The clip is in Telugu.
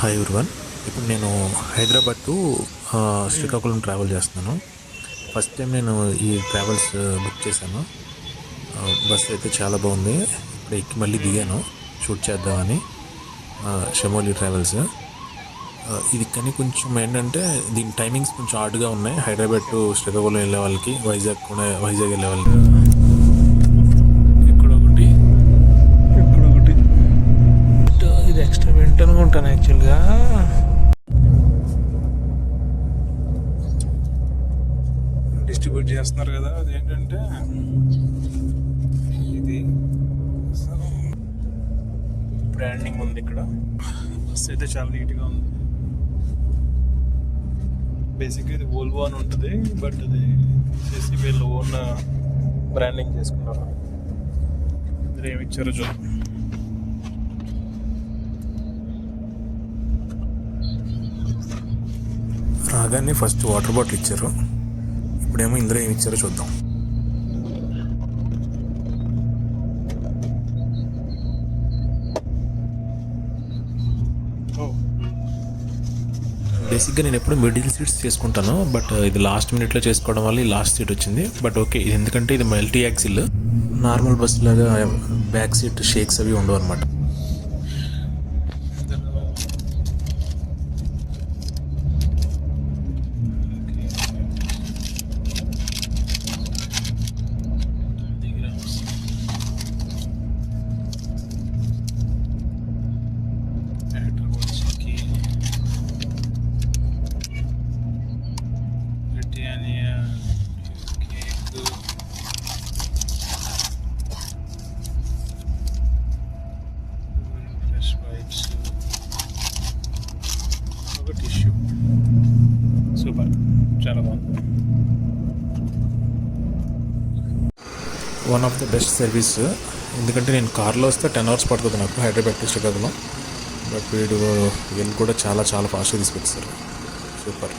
హాయ్ ఉర్వన్ ఇప్పుడు నేను హైదరాబాద్ టు శ్రీకాకుళం ట్రావెల్ చేస్తున్నాను. ఫస్ట్ టైం నేను ఈ ట్రావెల్స్ బుక్ చేశాను. బస్ అయితే చాలా బాగుంది. ఇప్పుడు ఎక్కి మళ్ళీ దిగాను. షూట్ చేద్దామని షమోలి ట్రావెల్స్ ఇది కానీ కొంచెం ఏంటంటే దీని టైమింగ్స్ కొంచెం ఆర్డ్గా ఉన్నాయి. హైదరాబాద్ టు శ్రీకాకుళం వెళ్ళే వాళ్ళకి వైజాగ్ కూడా వైజాగ్ వెళ్ళే వాళ్ళకి. యాక్చువల్గా. డిస్ట్రిబ్యూట్ చేస్తున్నారు కదా అదేంటంటే ఇది బ్రాండింగ్ ఉంది ఇక్కడ. బస్ అయితే చాలా నీట్గా ఉంది. బేసిక్గా ఇది వోల్వో అని ఉంటుంది బట్ అది చేసి వీళ్ళు ఓన్ బ్రాండింగ్ చేసుకున్నారు. ఇందులో ఏమి ఇచ్చారో చూద్దాం. రాగానే ఫస్ట్ వాటర్ బాటిల్ ఇచ్చారు. ఇప్పుడేమో ఇందులో ఏమి ఇచ్చారో చూద్దాం. బేసిక్గా నేను ఎప్పుడు మిడిల్ సీట్స్ చేసుకుంటాను బట్ ఇది లాస్ట్ మినిట్లో చేసుకోవడం వల్ల ఈ లాస్ట్ సీట్ వచ్చింది. బట్ ఓకే ఇది ఎందుకంటే ఇది మల్టీ యాక్సిల్ నార్మల్ బస్ లాగా బ్యాక్ సీట్ షేక్స్ అవి ఉండవు అనమాట ఫ్రెష్ వైప్స్ ఒక టిష్యూ సూపర్ చాలా బాగుంది one of the best service ఎందుకంటే నేను కార్లో వస్తే టెన్ అవర్స్ పడుతుంది నాకు హైదరాబాద్ టు శ్రీకాకుళం బట్ వీడు వీళ్ళు కూడా చాలా చాలా ఫాస్ట్గా తీసుకొచ్చారు. సూపర్